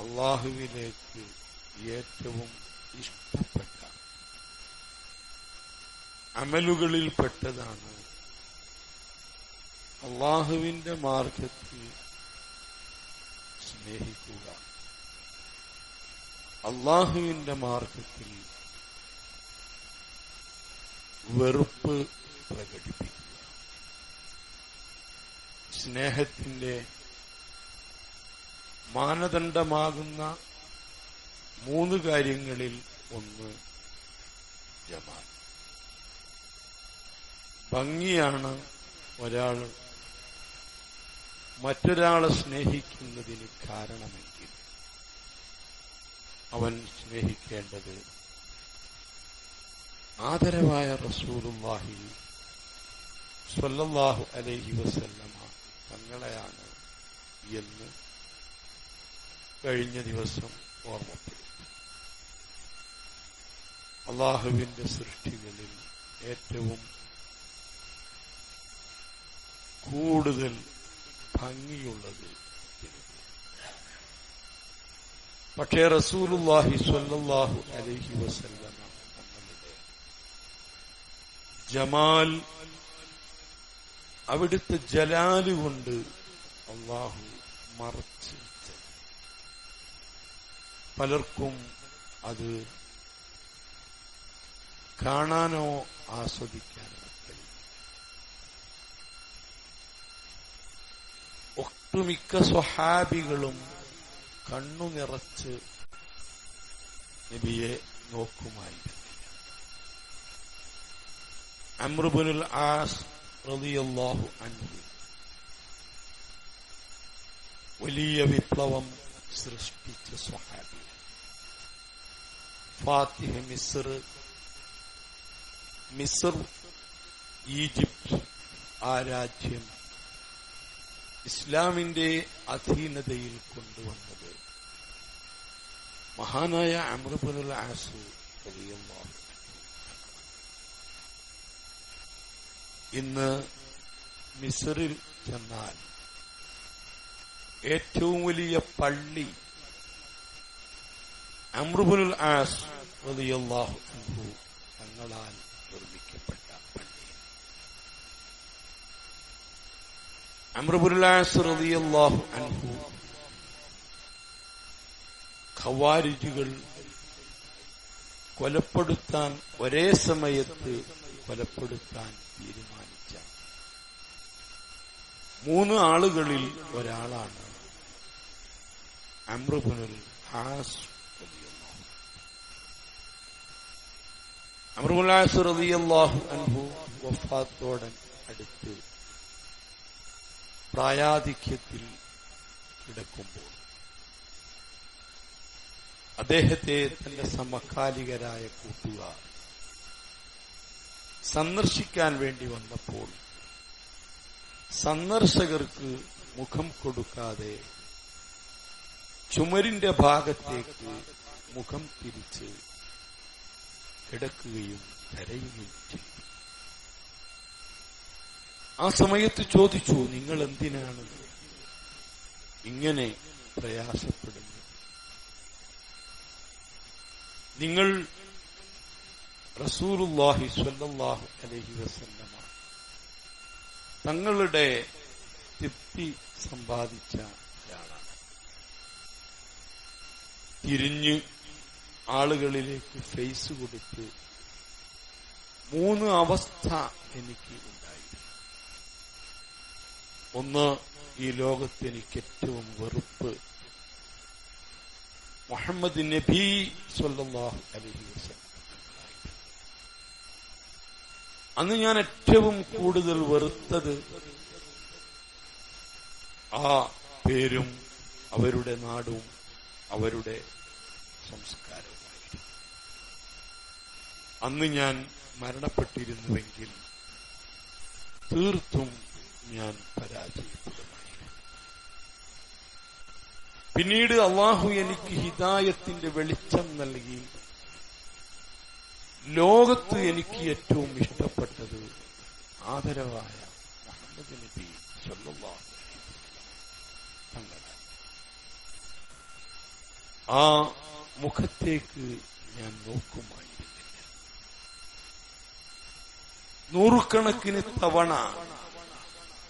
അള്ളാഹുവിലേക്ക് ഏറ്റവും ഇഷ്ടപ്പെട്ട അമലുകളിൽപ്പെട്ടതാണ് അള്ളാഹുവിന്റെ മാർഗത്തിൽ സ്നേഹിക്കുക. അള്ളാഹുവിന്റെ മാർഗത്തിൽ വെറുപ്പ് പ്രകടിപ്പിക്കുക. സ്നേഹത്തിന്റെ മാനദണ്ഡമാകുന്ന മൂന്ന് കാര്യങ്ങളിൽ ഒന്ന് ജമാൽ ഭംഗിയാണ് ഒരാൾ മറ്റൊരാളെ സ്നേഹിക്കുന്നതിന് കാരണമെങ്കിൽ അവൻ സ്നേഹിക്കേണ്ടത് ആദരവായ റസൂലുല്ലാഹി സ്വല്ലല്ലാഹു അലൈഹി വസല്ലമ തങ്ങളെയാണ് എന്ന് കഴിഞ്ഞ ദിവസം ഓർമ്മപ്പെടും അള്ളാഹുവിന്റെ സൃഷ്ടികളിൽ ഏറ്റവും കൂടുതൽ ഭംഗിയുള്ളത് പക്ഷേ റസൂലുല്ലാഹി സ്വല്ലാഹു അലഹി വസല്ലം ജമാൽ അവിടുത്തെ ജലാലുകൊണ്ട് അള്ളാഹു മറച്ച്. പലർക്കും അത് കാണാനോ ആസ്വദിക്കാനോ ഒട്ടുമിക്ക സ്വഹാബികളും കണ്ണു നിറച്ച് നബിയെ നോക്കുമായിരുന്നു അമ്രുബുനുൽ ആസ് റളിയല്ലാഹു അൻഹു വലിയ വിപ്ലവം സൃഷ്ടിച്ച സ്വഹാബി. ഫാത്തിഹ മിസ്ർ മിസ്ർ ഈജിപ്ത് ആ രാജ്യം ഇസ്ലാമിന്റെ അധീനതയിൽ കൊണ്ടുവന്നത്. മഹാനായ അമൃബുൽ ആസു റളിയല്ലാഹു ഇന്ന് മിസറിൽ ചെന്നാൽ ഏറ്റവും വലിയ പള്ളി അമ്രുബുൽ ആസ് അൻഹു തങ്ങളാൽ നിർമ്മിക്കപ്പെട്ട പള്ളി. അമ്രുബുൽ ആസ് റളിയല്ലാഹു അൻഹു ഖവാരിജുകൾ കൊലപ്പെടുത്താൻ ഒരേ സമയത്ത് കൊലപ്പെടുത്താൻ തീരുമാനിച്ച മൂന്ന് ആളുകളിൽ ഒരാളാണ് അമ്രുബുനുൽ ഹാസ് അമ്രുബുൽ ഹാസ് റളിയല്ലാഹു അൻഹു വഫാത്തോടൻ അടുത്ത് പ്രായാധിക്യത്തിൽ കിടക്കുമ്പോൾ അദ്ദേഹത്തെ തന്റെ സമകാലികരായ കൂട്ടുകാർ സന്ദർശിക്കാൻ വേണ്ടി വന്നപ്പോൾ സന്ദർശകർക്ക് മുഖം കൊടുക്കാതെ ചുമരിന്റെ ഭാഗത്തേക്ക് മുഖം തിരിച്ച് കിടക്കുകയും കരയുകയും ആ സമയത്ത് ചോദിച്ചു നിങ്ങൾ എന്തിനാണ് ഇങ്ങനെ പ്രയാസപ്പെടുന്നത്? നിങ്ങൾ റസൂറുല്ലാഹി സ്വല്ലാഹു അലഹി വസല്ലമ തങ്ങളുടെ തൃപ്തി സമ്പാദിച്ച ഒരാളാണ് തിരിഞ്ഞ് ആളുകളിലേക്ക് ഫേസ് കൊടുത്ത് മൂന്ന് അവസ്ഥ എനിക്ക് ഉണ്ടായി ഒന്ന് ഈ ലോകത്ത് എനിക്ക് ഏറ്റവും വെറുപ്പ്. മുഹമ്മദ് നബി സല്ലാഹു അലഹി വസല്ലം അന്ന് ഞാൻ ഏറ്റവും കൂടുതൽ വെറുത്തത് ആ പേരും അവരുടെ നാടും അവരുടെ സംസ്കാരവുമായിരുന്നു അന്ന് ഞാൻ മരണപ്പെട്ടിരുന്നുവെങ്കിൽ തീർത്തും ഞാൻ പരാജയപ്പെടുമായിരുന്നു പിന്നീട് അള്ളാഹു എനിക്ക് ഹിതായത്തിന്റെ വെളിച്ചം നൽകി. ലോകത്ത് എനിക്ക് ഏറ്റവും ഇഷ്ടപ്പെട്ടത് ആദരവായ മുഹമ്മദ് നബി സല്ലല്ലാഹു ആ മുഖത്തേക്ക് ഞാൻ നോക്കുമായിരുന്നില്ല നൂറുകണക്കിന് തവണ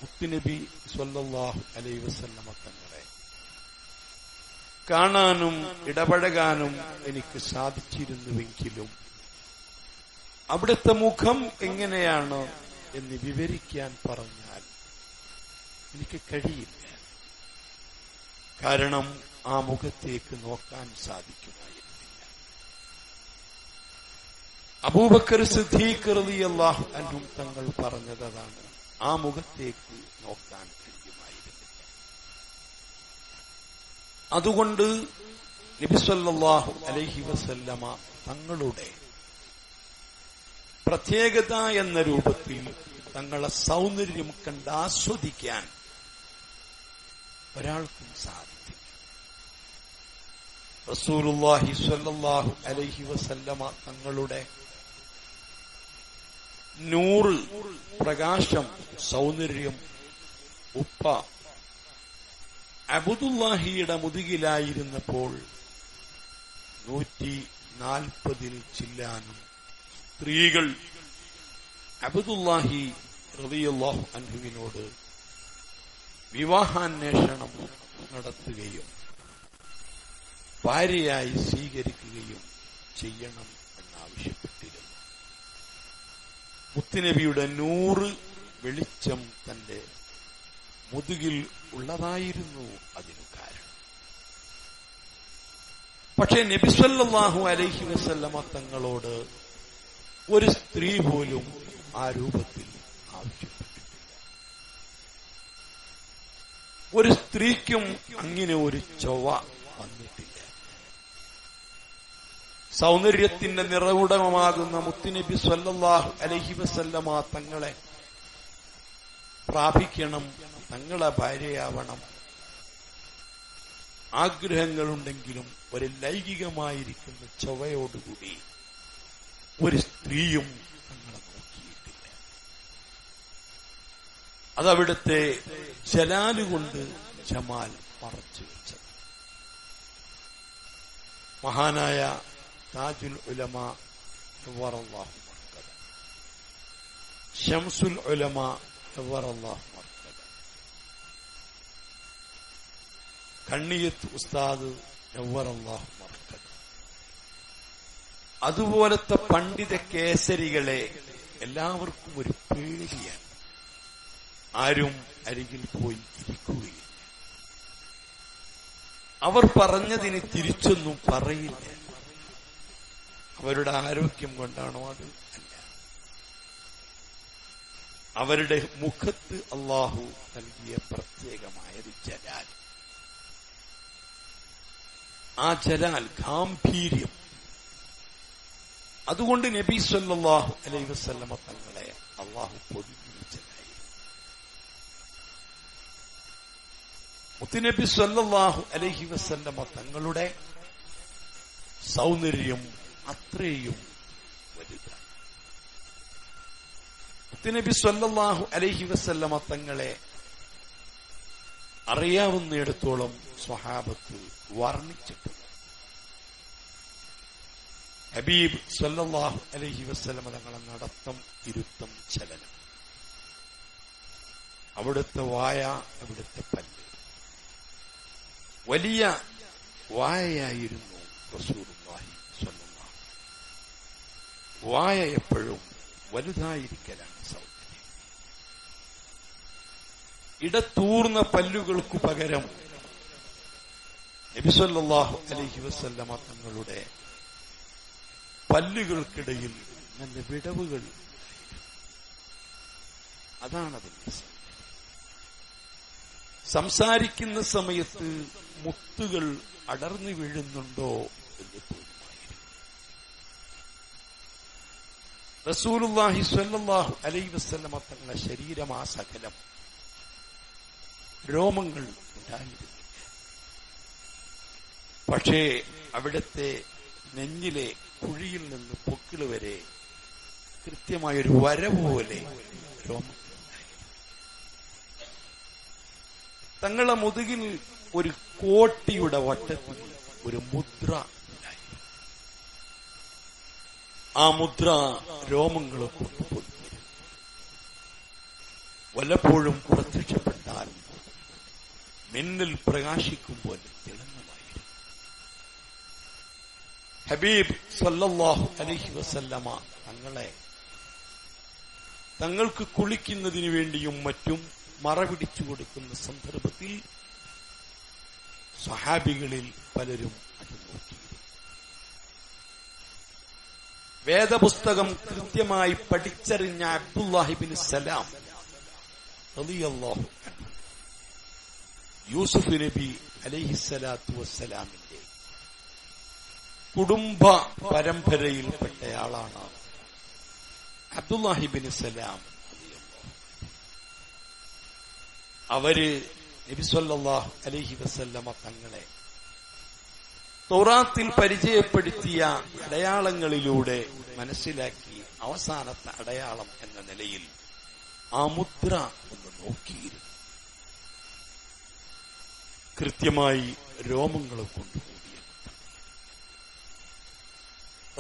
മുത്തുനബി സ്വല്ലല്ലാഹു അലൈ വസല്ലമ തങ്ങളെ കാണാനും ഇടപഴകാനും എനിക്ക് സാധിച്ചിരുന്നുവെങ്കിലും അവിടുത്തെ മുഖം എങ്ങനെയാണ് എന്ന് വിവരിക്കാൻ പറഞ്ഞാൽ എനിക്ക് കഴിയില്ല. കാരണം ആ മുഖത്തേക്ക് നോക്കാൻ സാധിക്കുമായിരുന്നില്ല. അബൂബക്കർ സിദ്ദീഖ് റളിയല്ലാഹു അൻഹും തങ്ങൾ പറഞ്ഞതാണ് ആ മുഖത്തേക്ക് നോക്കാൻ കഴിയുമായിരുന്നില്ല. അതുകൊണ്ട് നബിസ്വല്ലാഹു അലൈഹി വസല്ലമ തങ്ങളുടെ പ്രത്യേകത എന്ന രൂപത്തിൽ തങ്ങളെ സൗന്ദര്യം കണ്ട് ആസ്വദിക്കാൻ ഒരാൾക്കും സാധിക്കും റസൂലുല്ലാഹി സ്വല്ലല്ലാഹു അലൈഹി വസല്ലമ തങ്ങളുടെ നൂറ് പ്രകാശം സൗന്ദര്യം ഉപ്പ അബുദുല്ലാഹിയുടെ മുതുകിലായിരുന്നപ്പോൾ നൂറ്റി നാൽപ്പതിൽ ചില്ലാനും സ്ത്രീകൾ അബുദുല്ലാഹി റബിയുല്ലാഹു അൻഹുവിനോട് വിവാഹാന്വേഷണം നടത്തുകയും ഭാര്യയായി സ്വീകരിക്കുകയും ചെയ്യണം എന്നാവശ്യപ്പെട്ടിരുന്നു. മുത്തുനബിയുടെ നൂറ് വെളിച്ചം തന്റെ മുതുകിൽ ഉള്ളതായിരുന്നു അതിനു കാരണം. പക്ഷെ നബിസ്വല്ലാഹു അലൈഹി വസല്ലമ തങ്ങളോട് ഒരു സ്ത്രീ പോലും ആ രൂപത്തിൽ ആവശ്യപ്പെട്ടിട്ടില്ല. ഒരു സ്ത്രീക്കും അങ്ങനെ ഒരു ചൊവ്വ സൗന്ദര്യത്തിന്റെ നിറവുടമമാകുന്ന മുത്തുനബി സ്വല്ലല്ലാഹു അലഹി വസല്ലമ തങ്ങളെ പ്രാപിക്കണം തങ്ങളെ ഭാര്യയാവണം. ആഗ്രഹങ്ങളുണ്ടെങ്കിലും ഒരു ലൈംഗികമായിരിക്കുന്ന ചൊവ്വയോടുകൂടി ഒരു സ്ത്രീയും തങ്ങളെ നോക്കിയിട്ടില്ല. അതവിടുത്തെ ജലാലുകൊണ്ട് ജമാൽ മറച്ചു വെച്ചത്. മഹാനായ താജുൽ ഉലമ വറല്ലാഹു മർക്കദ. ഷംസുൽ ഉലമ വറല്ലാഹു മർക്കദ. കണ്ണിയത്ത് ഉസ്താദ് വറല്ലാഹു മർക്കദ. അതുപോലത്തെ പണ്ഡിത കേസരികളെ എല്ലാവർക്കും ഒരു പേടിയാണ്. ആരും അരികിൽ പോയി ഇരിക്കുകയില്ല. അവർ പറഞ്ഞതിന് തിരിച്ചൊന്നും പറയില്ല. അവരുടെ ആരോഗ്യം കൊണ്ടാണോ അത്? അല്ല അവരുടെ മുഖത്ത് അള്ളാഹു നൽകിയ പ്രത്യേകമായൊരു ജലാൽ. ആ ജലാൽ ഗാംഭീര്യം. അതുകൊണ്ട് നബി സല്ലാഹു അലൈ വസ്ലമ തങ്ങളെ അള്ളാഹു പൊതുവിച്ചതായി മുത്തുനബി സല്ലാഹു അലൈഹി വസ്ലമ തങ്ങളുടെ സൗന്ദര്യം അത്രയും വലുതാണ് മുത്തുനബി സല്ലാഹു അലൈഹി വസ്ല്ലമ തങ്ങളെ അറിയാവുന്നിടത്തോളം സ്വഹാബത്ത് വർണിച്ചിട്ടുണ്ട്. ഹബീബ് സല്ലാഹു അലഹി വസ്ലമ തങ്ങളെ നടത്തം ഇരുത്തം ചലനം. അവിടുത്തെ വായ അവിടുത്തെ പല്ല്. വലിയ വായയായിരുന്നു സ്വല്ലല്ലാഹു വായ എപ്പോഴും വലുതായിരിക്കലാണ് സൗന്ദര്യം ഇടത്തൂർന്ന പല്ലുകൾക്കു പകരം നബിസല്ലാഹു അലഹി വസല്ലമ തങ്ങളുടെ പല്ലുകൾക്കിടയിൽ നല്ല വിടവുകൾ അതാണ് അതിന്റെ സംസാരിക്കുന്ന സമയത്ത് മുത്തുകൾ അടർന്നു വീഴുന്നുണ്ടോ എന്ന് തോന്നുമായിരുന്നു റസൂലുള്ളാഹി സ്വല്ലല്ലാഹു അലൈഹി വസല്ലമ തങ്ങളുടെ ആ സകലം രോമങ്ങൾ ഉണ്ടായിരുന്നില്ല പക്ഷേ അവിടുത്തെ നെഞ്ഞിലെ കുഴിയിൽ നിന്ന് പൊക്കിൾ വരെ കൃത്യമായൊരു വര പോലെ രോമം തങ്ങളെ മുതുകിൽ ഒരു കോട്ടിയുടെ വട്ടത്തിൽ ഒരു മുദ്ര ഉണ്ടായിരുന്നു ആ മുദ്ര രോമങ്ങളെ കൊണ്ടുപോയി വല്ലപ്പോഴും പ്രത്യക്ഷപ്പെട്ടാൽ മിന്നൽ പ്രകാശിക്കുമ്പോൾ തിളങ്ങുമായിരുന്നു. ഹബീബ് സല്ലല്ലാഹു അലഹി വസല്ലമ തങ്ങളെ തങ്ങൾക്ക് കുളിക്കുന്നതിന് വേണ്ടിയും മറ്റും മറപിടിച്ചു കൊടുക്കുന്ന സന്ദർഭത്തിൽ സഹാബികളിൽ പലരും അത് നോക്കി വേദപുസ്തകം കൃത്യമായി പഠിച്ചറിഞ്ഞ അബ്ദുല്ലാഹിബിൻ സലാം യൂസുഫ് നബി അലൈഹിസ്സലാത്തു വസ്സലാമിന്റെ കുടുംബ പരമ്പരയിൽപ്പെട്ടയാളാണ് അബ്ദുല്ലാഹിബിൻ സലാം അവർ നബിസ്വല്ലാഹു അലഹി വസല്ലമ തങ്ങളെ തൗറാത്തിൽ പരിചയപ്പെടുത്തിയ അടയാളങ്ങളിലൂടെ മനസ്സിലാക്കി അവസാനത്തെ അടയാളം എന്ന നിലയിൽ ആ മുദ്ര ഒന്ന് നോക്കിയിരുന്നു. കൃത്യമായി രോമങ്ങളെ കൊണ്ടുകൂടിയ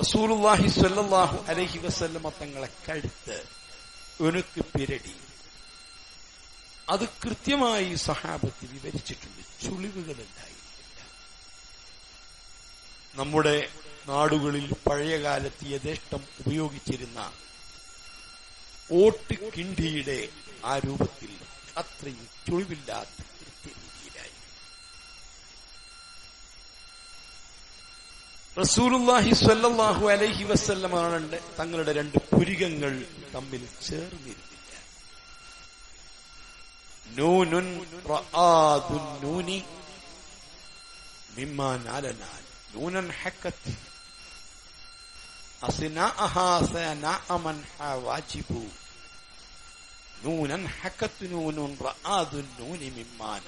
റസൂലുള്ളാഹി സ്വല്ലാഹു അലഹി വസല്ലമ തങ്ങളെ കഴുത്ത് ഒനുക്ക് പിരടി. അത് കൃത്യമായി സഹാബത്ത് വിവരിച്ചിട്ടുണ്ട്. ചുളിവുകളുണ്ടായിരുന്നില്ല നമ്മുടെ നാടുകളിൽ പഴയകാലത്ത് യഥേഷ്ടം ഉപയോഗിച്ചിരുന്ന ഓട്ട് കിണ്ടിയുടെ ആ രൂപത്തിൽ അത്രയും ചുളിവില്ലാത്ത കൃത്യരീതിയിലായി റസൂലുല്ലാഹി സ്വല്ലല്ലാഹു അലൈഹി വസ്ല്ലമാണ് തങ്ങളുടെ രണ്ട് പുരികങ്ങൾ തമ്മിൽ ചേർന്നിരുന്നില്ല. നൂനുൻ റആദുൻ നൂനി മിമ്മാ നാലനാൽ നൂനൻ ഹക്കത്ത് من واجب വാജിബു നൂനൻ نون നൂനുൻ النون مما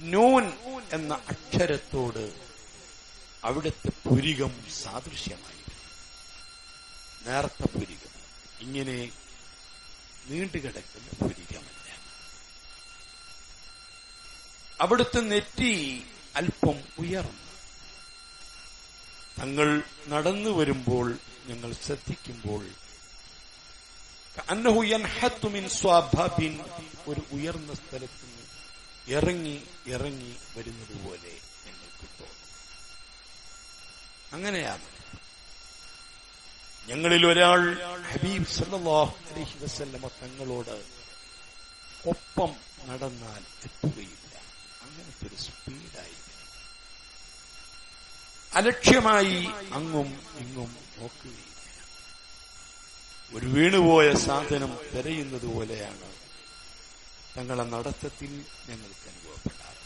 നൂൻ എന്ന അക്ഷരത്തോട് അവിടുത്തെ പുരികം സാദൃശ്യമായി നേർത്ത പുരികം. ഇങ്ങനെ നീണ്ടുകിടക്കുന്ന പുരികമല്ല. അവിടുത്തെ നെറ്റി അല്പം ഉയർന്നു. തങ്ങൾ നടന്നു വരുമ്പോൾ ഞങ്ങൾ ശ്രദ്ധിക്കുമ്പോൾ ഒരു ഉയർന്ന സ്ഥലത്ത് നിന്ന് ഇറങ്ങി ഇറങ്ങി വരുന്നത് പോലെ ഞങ്ങൾക്ക് തോന്നും. അങ്ങനെയാണ്. ഞങ്ങളിൽ ഒരാൾ ഹബീബ് അലൈഹി വസല്ലമ തങ്ങളോട് ഒപ്പം നടന്നാൽ എത്തുകയില്ല. അങ്ങനത്തെ ഒരു സ്പീഡായി അലക്ഷ്യമായി അങ്ങും ഇങ്ങും നോക്കുകയില്ല ഒരു വീണുപോയ സാധനം തിരയുന്നത് പോലെയാണ്. തങ്ങളെ നടത്തത്തിൽ ഞങ്ങൾക്ക് അനുഭവപ്പെടാറ്.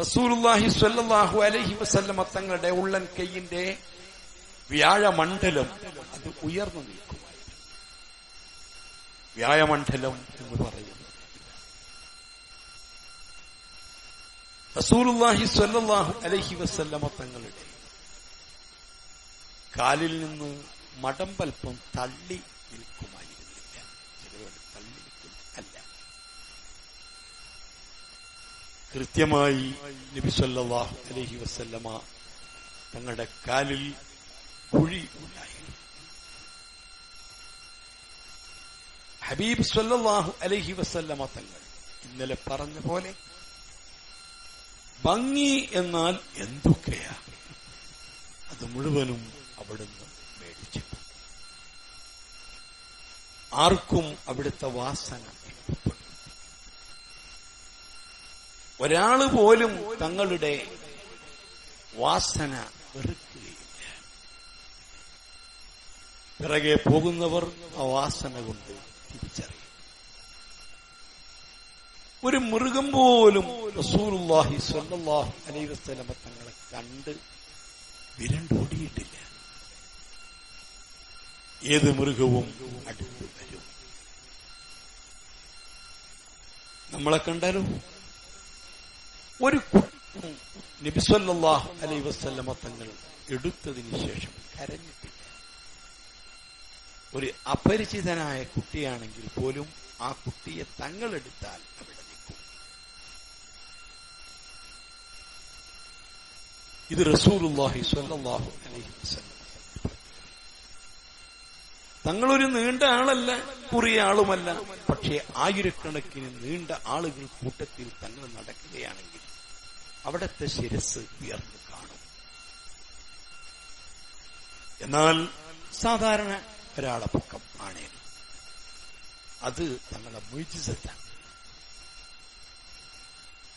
റസൂലുള്ളാഹി സ്വല്ലല്ലാഹു അലൈഹി വസല്ലമ തങ്ങളുടെ ഉള്ളൻ കൈയിന്റെ വ്യാഴമണ്ഡലം അത് ഉയർന്നു നിൽക്കുമായിരുന്നു. വ്യാഴമണ്ഡലം എന്ന് പറയുന്നത് റസൂലുള്ളാഹി സ്വല്ലല്ലാഹു അലൈഹി വസല്ലമ തങ്ങളുടെ കാലിൽ നിന്ന് മടമ്പൽപ്പം തള്ളി നിൽക്കുമായിരുന്നില്ല. നിൽക്കും അല്ല കൃത്യമായി നബി സല്ലാഹു അലൈഹി വസല്ലമ തങ്ങളുടെ കാലിൽ കുഴി ഉണ്ടായിരുന്നു. ഹബീബ് സല്ലാഹു അലഹി വസല്ലമ തങ്ങൾ ഇന്നലെ പറഞ്ഞ പോലെ ഭംഗി എന്നാൽ എന്തൊക്കെയാ? അത് മുഴുവനും അവിടുന്ന് മേടിച്ചു. ആർക്കും അവിടുത്തെ വാസന ഒരാൾ പോലും തങ്ങളുടെ വാസന വെറുക്കുകയില്ല. പിറകെ പോകുന്നവർ ആ വാസന കൊണ്ട് തിരിച്ചറിയും. ഒരു മൃഗം പോലും റസൂലുള്ളാഹി സ്വല്ലല്ലാഹു അലൈഹി വസല്ലമ തങ്ങളെ കണ്ട് വിരണ്ടോടിയിട്ടില്ല. ഏത് മൃഗവും അടുത്ത് വരും. നമ്മളെ കണ്ടാലോ? ഒരു നബി നബിസ്വല്ലാഹു അലൈ വസ്ല്ലമ തങ്ങൾ എടുത്തതിന് ശേഷം കരഞ്ഞിട്ടില്ല. ഒരു അപരിചിതനായ കുട്ടിയാണെങ്കിൽ പോലും ആ കുട്ടിയെ തങ്ങളെടുത്താൽ അവിടെ നിൽക്കും ഇത് റസൂലുല്ലാഹി സ്വല്ലല്ലാഹു അലൈഹി വസല്ലം. തങ്ങളൊരു നീണ്ട ആളല്ല കുറിയ ആളുമല്ല. പക്ഷേ ആയിരക്കണക്കിന് നീണ്ട ആളുകൾ കൂട്ടത്തിൽ തങ്ങൾ നടക്കുകയാണെങ്കിൽ അവിടത്തെ ശിരസ് ഉയർന്നു കാണും. എന്നാൽ സാധാരണ ഒരാളെ പൊക്കം ആണേ അത് തങ്ങളുടെ മൊയ്ജിസത്താണ്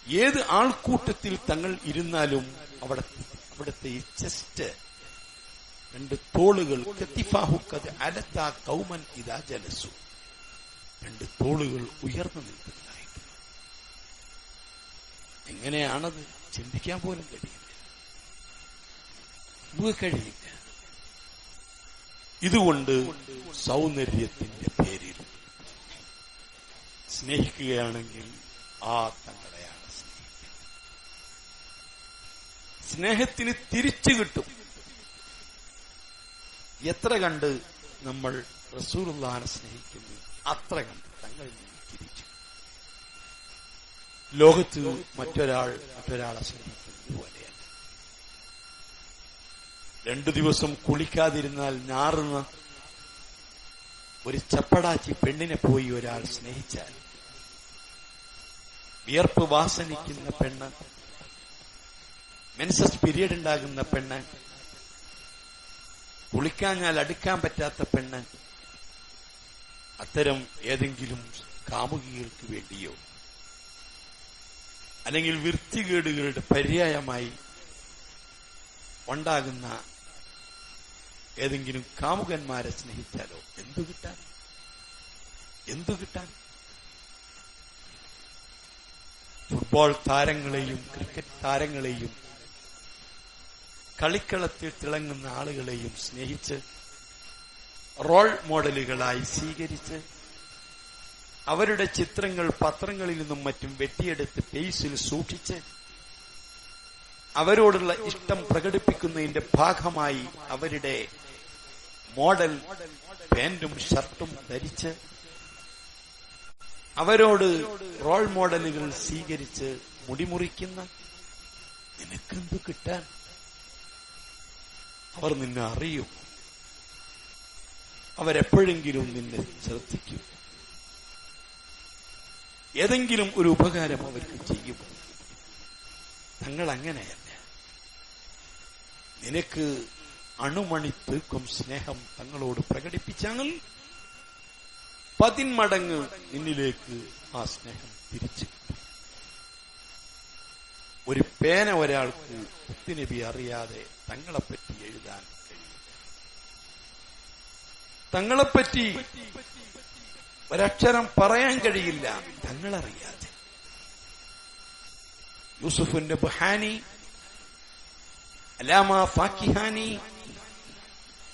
ഏത് ആൾക്കൂട്ടത്തിൽ തങ്ങൾ ഇരുന്നാലും അവിടെ അവിടുത്തെ ഈ ചെസ്റ്റ് രണ്ട് തോളുകൾ കത്തിഫാഹുക്കത് അലത്ത കൗമൻ ഇതാ ജലസു. രണ്ട് തോളുകൾ ഉയർന്നു നിൽക്കുന്നതായിട്ട് എങ്ങനെയാണത് ചിന്തിക്കാൻ പോലും കഴിയില്ല. കഴിയില്ല. ഇതുകൊണ്ട് സൗന്ദര്യത്തിന്റെ പേരിൽ സ്നേഹിക്കുകയാണെങ്കിൽ ആ തങ്ങളെയാണ് സ്നേഹിക്കുക സ്നേഹത്തിന് തിരിച്ചു കിട്ടും. എത്ര കണ്ട് നമ്മൾ റസൂലുള്ളാനെ സ്നേഹിക്കുന്നു? അത്ര കണ്ട് തങ്ങളിൽ നിന്ന് തിരിച്ചു. ലോകത്ത് മറ്റൊരാൾ മറ്റൊരാളെ സ്നേഹിക്കുന്നത് പോലെയല്ല. രണ്ടു ദിവസം കുളിക്കാതിരുന്നാൽ ഞാറുന്ന ഒരു ചപ്പടാച്ചി പെണ്ണിനെ പോയി ഒരാൾ സ്നേഹിച്ചാൽ വിയർപ്പ് വാസനിക്കുന്ന പെണ്ണ് മെൻസസ് പീരീഡ് ഉണ്ടാകുന്ന പെണ്ണ് കുളിക്കാഞ്ഞാൽ അടുക്കാൻ പറ്റാത്ത പെണ്ണ് അത്തരം ഏതെങ്കിലും കാമുകികൾക്ക് വേണ്ടിയോ? അല്ലെങ്കിൽ വൃത്തികേടുകളുടെ പര്യായമായി ഉണ്ടാകുന്ന ഏതെങ്കിലും കാമുകന്മാരെ സ്നേഹിച്ചാലോ? എന്തു കിട്ടാൻ? എന്തു കിട്ടാൻ? ഫുട്ബോൾ താരങ്ങളെയും ക്രിക്കറ്റ് താരങ്ങളെയും കളിക്കളത്തിൽ തിളങ്ങുന്ന ആളുകളെയും സ്നേഹിച്ച് റോൾ മോഡലുകളായി സ്വീകരിച്ച് അവരുടെ ചിത്രങ്ങൾ പത്രങ്ങളിൽ നിന്നും മറ്റും വെട്ടിയെടുത്ത് പേസിൽ സൂക്ഷിച്ച് അവരോടുള്ള ഇഷ്ടം പ്രകടിപ്പിക്കുന്നതിന്റെ ഭാഗമായി അവരുടെ മോഡൽ പാന്റും ഷർട്ടും ധരിച്ച് അവരോട് റോൾ മോഡലുകൾ സ്വീകരിച്ച് മുടിമുറിക്കുന്ന നിനക്കെന്ത് കിട്ടാൻ? അവർ നിന്നെ അറിയും. അവരെപ്പോഴെങ്കിലും നിന്നെ ശ്രദ്ധിക്കും. ഏതെങ്കിലും ഒരു ഉപകാരം അവർക്ക് ചെയ്യും. തങ്ങൾ അങ്ങനെയല്ല നിനക്ക് അണുമണി തീർക്കും സ്നേഹം തങ്ങളോട് പ്രകടിപ്പിച്ചാൽ പതിന്മടങ്ങ് നിന്നിലേക്ക് ആ സ്നേഹം തിരിച്ചു. ഒരു പേന ഒരാൾക്ക് കുത്തിനബി അറിയാതെ തങ്ങളെപ്പറ്റി എഴുതാൻ കഴിയും. തങ്ങളെപ്പറ്റി ഒരക്ഷരം പറയാൻ കഴിയില്ല. തങ്ങളറിയാതെ. യൂസുഫിന്റെ ബുഹാനി അലാമ ഫാക്കിഹാനി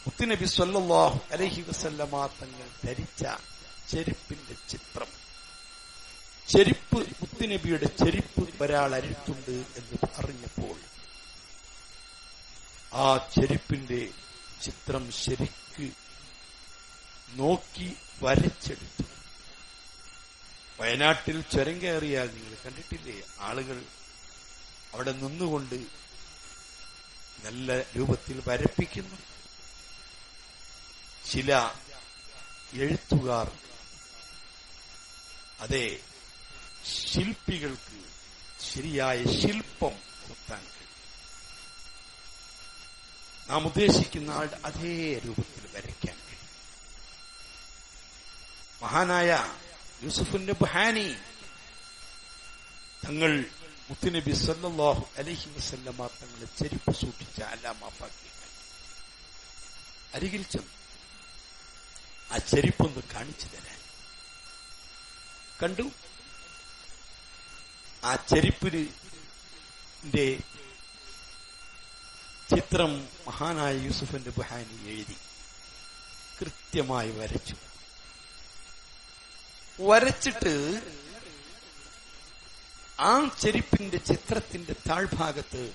മുത്തുനബി സല്ലല്ലാഹു അലൈഹി വസല്ലമ തങ്ങൾ ധരിച്ച ചെരുപ്പിന്റെ ചിത്രം. ചെരുപ്പ് മുത്തുനബിയുടെ ചെരുപ്പ് ഒരാൾ അരിട്ടുണ്ട് എന്ന് അറിഞ്ഞപ്പോൾ ആ ചെരുപ്പിന്റെ ചിത്രം ശരിക്ക് നോക്കി വരച്ചെടുത്തു. വയനാട്ടിൽ ചുരം കയറിയാൽ നിങ്ങൾ കണ്ടിട്ടില്ലേ? ആളുകൾ അവിടെ നിന്നുകൊണ്ട് നല്ല രൂപത്തിൽ വരപ്പിക്കുന്നു. ചില എഴുത്തുകാർ അതെ ശില്പികൾക്ക് ശരിയായ ശില്പം കൊത്താൻ നാം ഉദ്ദേശിക്കുന്ന ആളുടെ അതേ രൂപത്തിൽ വരയ്ക്കാൻ മഹാനായ യൂസുഫിന്റെ ബഹാനി തങ്ങൾ മുത്തുനബി സല്ലാഹു അലഹി വസല്ലമ തങ്ങളെ ചെരുപ്പ് സൂക്ഷിച്ച അല്ലാമാപ്പാക്കി അരികിൽ ചെന്നു. ആ ചെരുപ്പൊന്ന് കാണിച്ചു തരാൻ. കണ്ടു? ആ ചെരുപ്പിന് ചിത്രം മഹാനായ യൂസുഫിന്റെ ബുഹാനി എഴുതി കൃത്യമായി വരച്ചു. വരച്ചിട്ട് ആ ചെരിപ്പിന്റെ ചിത്രത്തിന്റെ താഴ്ഭാഗത്ത്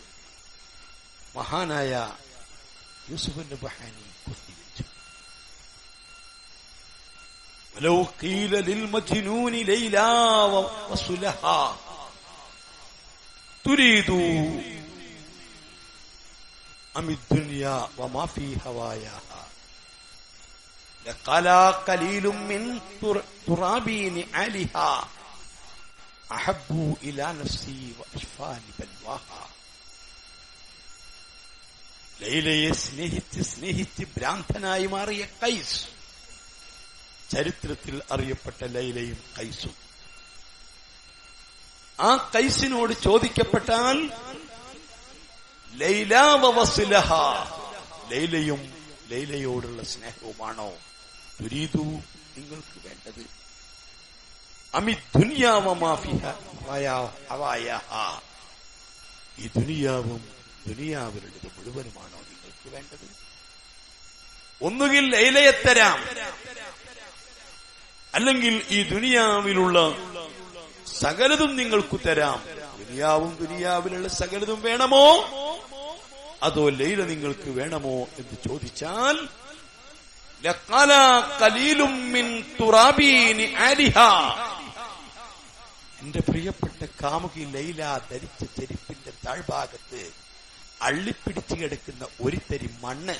മഹാനായ യൂസുഫിന്റെ ബഹാനി കുത്തി വെച്ചു. ൂനിലയിലാവ أم الدنيا وما في هواياها لقلا قليل من تر- ترابين عليها أحب إلى نفسي وأشفى بلواها ലൈലയെ സ്നേഹിച്ച് സ്നേഹിച്ച് ഭ്രാന്തനായി മാറിയ കൈസ് ചരിത്രത്തിൽ അറിയപ്പെട്ട ലൈലയും കൈസും ആ കൈസിനോട് ചോദിക്കപ്പെട്ടാൽ ലൈലാവസിലഹ ലൈലയും ലൈലയോടുള്ള സ്നേഹവുമാണോ? ദുരീതു നിങ്ങൾക്ക് വേണ്ടത്. അമി ദുനിയാവമാഫിയ ഈ ദുനിയാവും ദുനിയാവിലുള്ളത് മുഴുവനുമാണോ നിങ്ങൾക്ക് വേണ്ടത്? ഒന്നുകിൽ ലൈലയെ തരാം. അല്ലെങ്കിൽ ഈ ദുനിയാവിലുള്ള സകലതും നിങ്ങൾക്ക് തരാം. ദുനിയാവും ദുനിയാവിലുള്ള സകലതും വേണമോ? അതോ ലൈല നിങ്ങൾക്ക് വേണമോ എന്ന് ചോദിച്ചാൽ എന്റെ പ്രിയപ്പെട്ട കാമുകി ലൈല ധരിച്ച ചെരുപ്പിന്റെ താഴ്ഭാഗത്ത് അള്ളിപ്പിടിച്ചു കിടക്കുന്ന ഒരു തരി മണ്ണ്.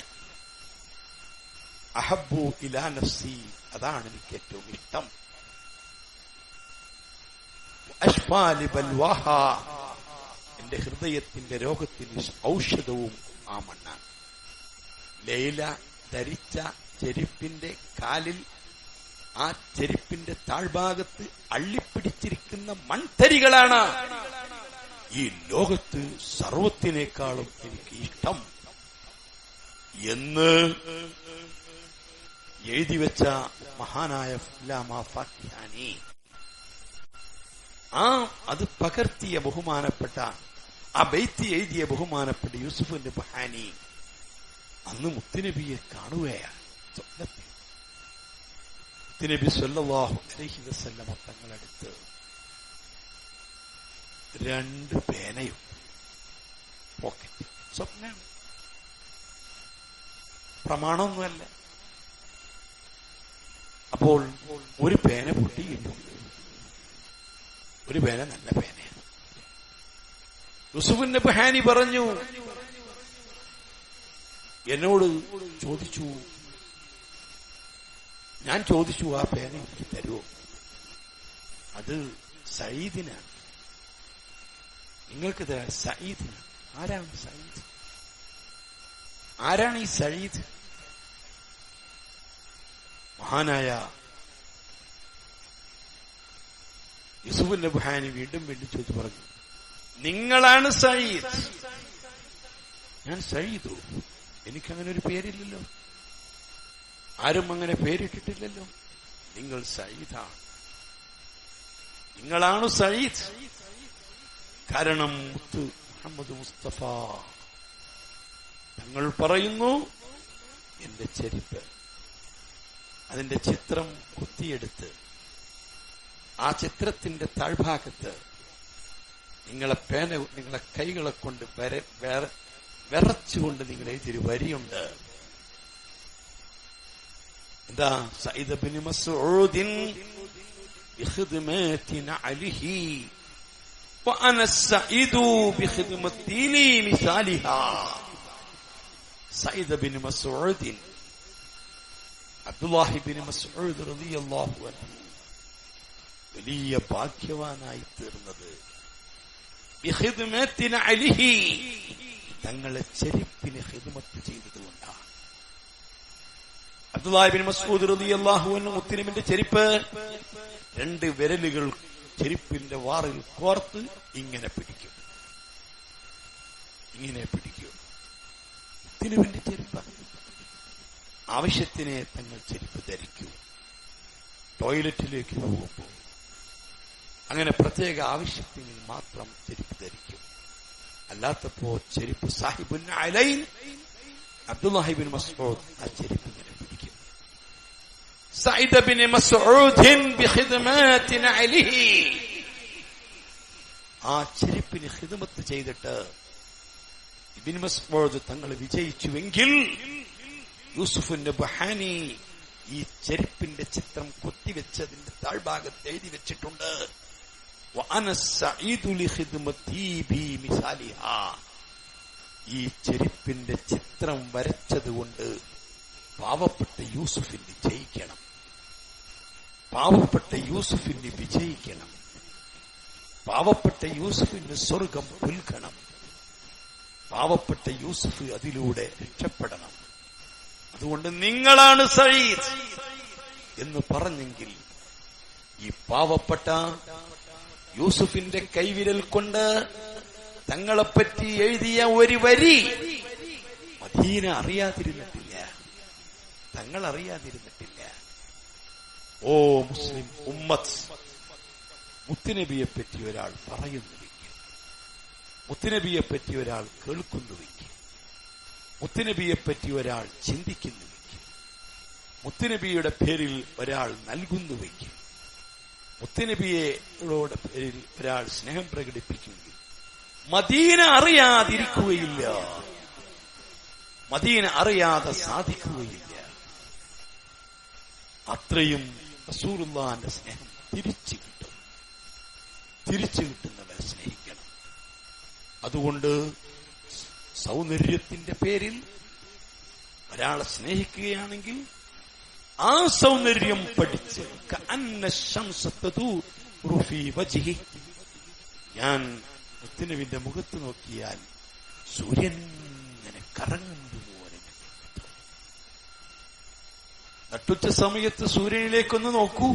അഹബു ഇലാ അതാണ് എനിക്ക് ഏറ്റവും ഇഷ്ടം. അഷ്ഫാലി ബൽവാഹ എന്റെ ഹൃദയത്തിന്റെ രോഗത്തിന് ഔഷധവും ആ മണ്ണാണ്. ലൈല ധരിച്ച ചെരുപ്പിന്റെ കാലിൽ ആ ചെരുപ്പിന്റെ താഴ്ഭാഗത്ത് അള്ളിപ്പിടിച്ചിരിക്കുന്ന മൺതരികളാണ്. ഈ ലോകത്ത് സർവത്തിനേക്കാളും എനിക്ക് ഇഷ്ടം. എന്ന് എഴുതി വെച്ച മഹാനായ ഫുല്ലാമ ഫാത്തിഹാനി ആ അത് പകർത്തിയ ബഹുമാനപ്പെട്ട ആ ബൈത്തി എഴുതിയ ബഹുമാനപ്പെട്ട യൂസുഫിന്റെ ബഹാനി. അന്ന് മുത്തുനബിയെ കാണുകയാണ്. സ്വപ്നത്തിൽ. മുത്തുനബി സല്ലല്ലാഹു അലൈഹി വസല്ലമ തങ്ങളടുത്ത് രണ്ട് പേനയും പോക്കറ്റ്. സ്വപ്നം പ്രമാണമൊന്നുമല്ല. അപ്പോൾ ഒരു പേന പൊട്ടിയിട്ടുണ്ട്. ഒരു പേന നല്ല പേനയാണ് യൂസുഫിന്റെ ബഹാനി പറഞ്ഞു എന്നോട് ചോദിച്ചു. ഞാൻ ചോദിച്ചു ആ പേന എനിക്ക് തരുമോ അത് സയ്യിദിനാണ് നിങ്ങൾക്ക് തരാൻ സയ്യിദിനാണ് ആരാണ് സയ്യിദ് ആരാണ് ഈ സയ്യിദ് മഹാനായ യൂസുഫിന്റെ നബുഹാനി വീണ്ടും വീണ്ടും ചോദിച്ചു പറഞ്ഞു നിങ്ങളാണ് സയ്യിദ്. ഞാൻ സയ്യിദു എനിക്കങ്ങനെ ഒരു പേരില്ലല്ലോ. ആരും അങ്ങനെ പേരിട്ടിട്ടില്ലല്ലോ. നിങ്ങൾ സയ്യിദാണ്. നിങ്ങളാണ് സയ്യിദ്. കാരണം മുത്ത് മുഹമ്മദ് മുസ്തഫ തങ്ങൾ പറയുന്നു എന്റെ ചെരിപ്പ് അതിന്റെ ചിത്രം കുത്തിയെടുത്ത് ആ ചിത്രത്തിന്റെ താഴ്ഭാഗത്ത് നിങ്ങളെ പേന നിങ്ങളെ കൈകളെ കൊണ്ട് വര വേറെ വിറച്ചുകൊണ്ട് നിങ്ങൾ എഴുതിയൊരു വരിയുണ്ട് എന്താ Saida bin മസ്ഊദിൻ بخدمات نعله وأنا السعيد بخدمتي لي مثالها سعيد بن مسعود Abdullahi bin Masud റളിയല്ലാഹു അൻഹു വലിയ ഭാഗ്യവാനായി തീർന്നത്. തങ്ങളെ ചെരുപ്പിന് ഹിദ്മത്ത് ചെയ്തതുകൊണ്ടാണ്. അബ്ദുല്ലാഹി ബിൻ മസ്ഊദ് റളിയല്ലാഹു മുത്തിനിമിന്റെ ചെരുപ്പ് രണ്ട് വിരലുകൾ ചെരുപ്പിന്റെ വാറിൽ കോർത്ത് ഇങ്ങനെ പിടിക്കും. ഇങ്ങനെ പിടിക്കും. മുത്തലിമിന്റെ ചെരുപ്പ്. ആവശ്യത്തിനെ തങ്ങൾ ചെരുപ്പ് ധരിക്കൂ. ടോയ്ലറ്റിലേക്ക് പോകുമ്പോൾ അങ്ങനെ പ്രത്യേക ആവശ്യത്തിന് മാത്രം ചെരുപ്പ് ധരിക്കും. അല്ലാത്തപ്പോ ചെരുപ്പ് സാഹിബുൻ അലൈൻ അബ്ദുല്ലാഹിബിൻ മസ്ഊദ് ആ ചെരുപ്പ് പിടിക്കും. ആ ചെരുപ്പിന് ഹിദമത്ത് ചെയ്തിട്ട് ഇബിൻ മസ്ഊദ് തങ്ങൾ വിജയിച്ചുവെങ്കിൽ യൂസുഫിന്റെ ബഹാനി ഈ ചെരുപ്പിന്റെ ചിത്രം കൊത്തിവെച്ചതിന്റെ താഴ്ഭാഗത്ത് എഴുതി വെച്ചിട്ടുണ്ട്. ഈ ചെരുപ്പിന്റെ ചിത്രം വരച്ചതുകൊണ്ട് പാവപ്പെട്ട യൂസുഫിന് ജയിക്കണം പാവപ്പെട്ട യൂസുഫിന് വിജയിക്കണം. പാവപ്പെട്ട യൂസുഫിന് സ്വർഗം പുൽകണം പാവപ്പെട്ട യൂസുഫ് അതിലൂടെ രക്ഷപ്പെടണം. അതുകൊണ്ട് നിങ്ങളാണ് സഹീദ് എന്ന് പറഞ്ഞെങ്കിൽ ഈ പാവപ്പെട്ട യൂസുഫിന്റെ കൈവിരൽ കൊണ്ട് തങ്ങളെപ്പറ്റി എഴുതിയ ഒരു വരി മദീന അറിയാതിരുന്നിട്ടില്ല. തങ്ങൾ അറിയാതിരുന്നിട്ടില്ല. ഓ മുസ്ലിം ഉമ്മത്ത് മുത്തുനബിയെ പറ്റി ഒരാൾ പറയുന്നു വയ്ക്കും മുത്തുനബിയെ പറ്റി ഒരാൾ കേൾക്കുന്നു വയ്ക്കും മുത്തുനബിയെ പറ്റി ഒരാൾ ചിന്തിക്കുന്നു വയ്ക്കും മുത്തുനബിയുടെ പേരിൽ ഒരാൾ നൽകുന്നു വയ്ക്കും മുത്തുനബിയുടെ ഒരാൾ സ്നേഹം പ്രകടിപ്പിക്കുമെങ്കിൽ മദീന അറിയാതിരിക്കുകയില്ല. മദീന അറിയാതെ സാധിക്കുകയില്ല. അത്രയും റസൂറുല്ലാന്റെ സ്നേഹം തിരിച്ചു കിട്ടും. തിരിച്ചു കിട്ടുന്നവരെ സ്നേഹിക്കണം. അതുകൊണ്ട് സൗന്ദര്യത്തിന്റെ പേരിൽ ഒരാളെ സ്നേഹിക്കുകയാണെങ്കിൽ ആ സൗന്ദര്യം പഠിച്ച്. ഞാൻ മുത്തുനബിന്റെ മുഖത്ത് നോക്കിയാൽ സൂര്യൻ ഇങ്ങനെ കറങ്ങുന്നത് പോലെ. നട്ടുച്ച സമയത്ത് സൂര്യനിലേക്കൊന്ന് നോക്കൂ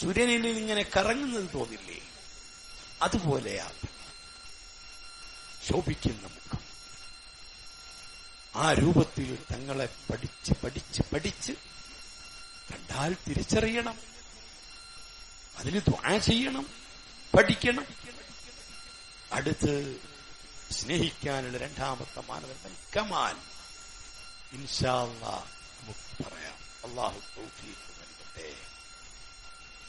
സൂര്യനിൽ ഇങ്ങനെ കറങ്ങുന്നത് തോന്നില്ലേ അതുപോലെയാ ശോഭിക്കുന്ന മുഖം ആ രൂപത്തിൽ തങ്ങളെ പഠിച്ച് പഠിച്ച് പഠിച്ച് കണ്ടാൽ തിരിച്ചറിയണം. അതിന് ദ്വാ ചെയ്യണം. പഠിക്കണം. അടുത്ത് സ്നേഹിക്കാനുള്ള രണ്ടാമത്തെ മാനദണ്ഡം കമാൽ. ഇൻഷാ അല്ലാഹ് നമുക്ക് പറയാം. അള്ളാഹു നൽകട്ടെ.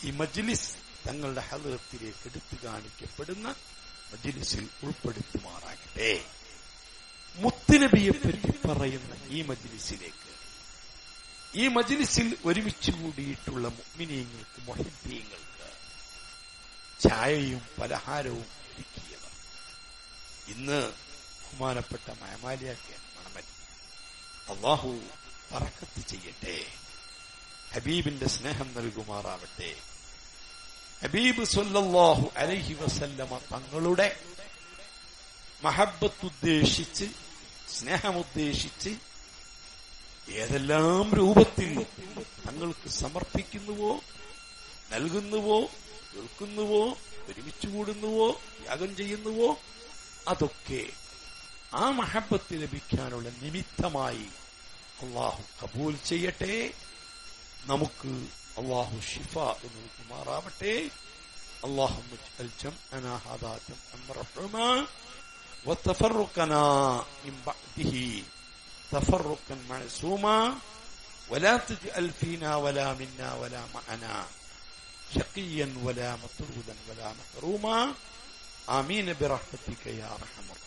ഈ മജ്ലിസ് തങ്ങളുടെ ഹലത്തിലേക്ക് എടുത്തു കാണിക്കപ്പെടുന്ന മജ്ലിസിൽ ഉൾപ്പെടുത്തുമാറാകട്ടെ. മുത്തുനബിയെ പറ്റി പറയുന്ന ഈ മജ്ലിസിലേക്ക് ഈ മജിലിസിൽ ഒരുമിച്ച് കൂടിയിട്ടുള്ള മുഅ്മിനീങ്ങൾക്ക് മൊഹിബീങ്ങൾക്ക് ചായയും പലഹാരവും ഒരുക്കിയവർ ഇന്ന് ബഹുമാനപ്പെട്ട മയമാലിയാക്കിയ മണമൻ അള്ളാഹു പറക്കത്ത് ചെയ്യട്ടെ. ഹബീബിന്റെ സ്നേഹം നൽകുമാറാവട്ടെ. ഹബീബ് സൊല്ലാഹു അലഹി വസല്ലമ തങ്ങളുടെ മഹബത്ത് ഉദ്ദേശിച്ച് സ്നേഹമുദ്ദേശിച്ച് ഏതെല്ലാം രൂപത്തിൽ തങ്ങൾക്ക് സമർപ്പിക്കുന്നുവോ നൽകുന്നുവോ കേൾക്കുന്നുവോ ഒരുമിച്ച് കൂടുന്നുവോ യാഗം ചെയ്യുന്നുവോ അതൊക്കെ ആ മഹബത്ത് ലഭിക്കാനുള്ള നിമിത്തമായി അള്ളാഹു കബൂൽ ചെയ്യട്ടെ നമുക്ക് അള്ളാഹു ഷിഫ എന്ന് നൽകുമാറാവട്ടെ اللهم اجعل جمعنا هذا جمعا مرحوما وتفرقنا من بعده تفرقا معصوما ولا تجعل فينا ولا منا ولا معنا شقيا ولا مطرودا ولا محروما آمين برحمتك يا أرحم الراحمين.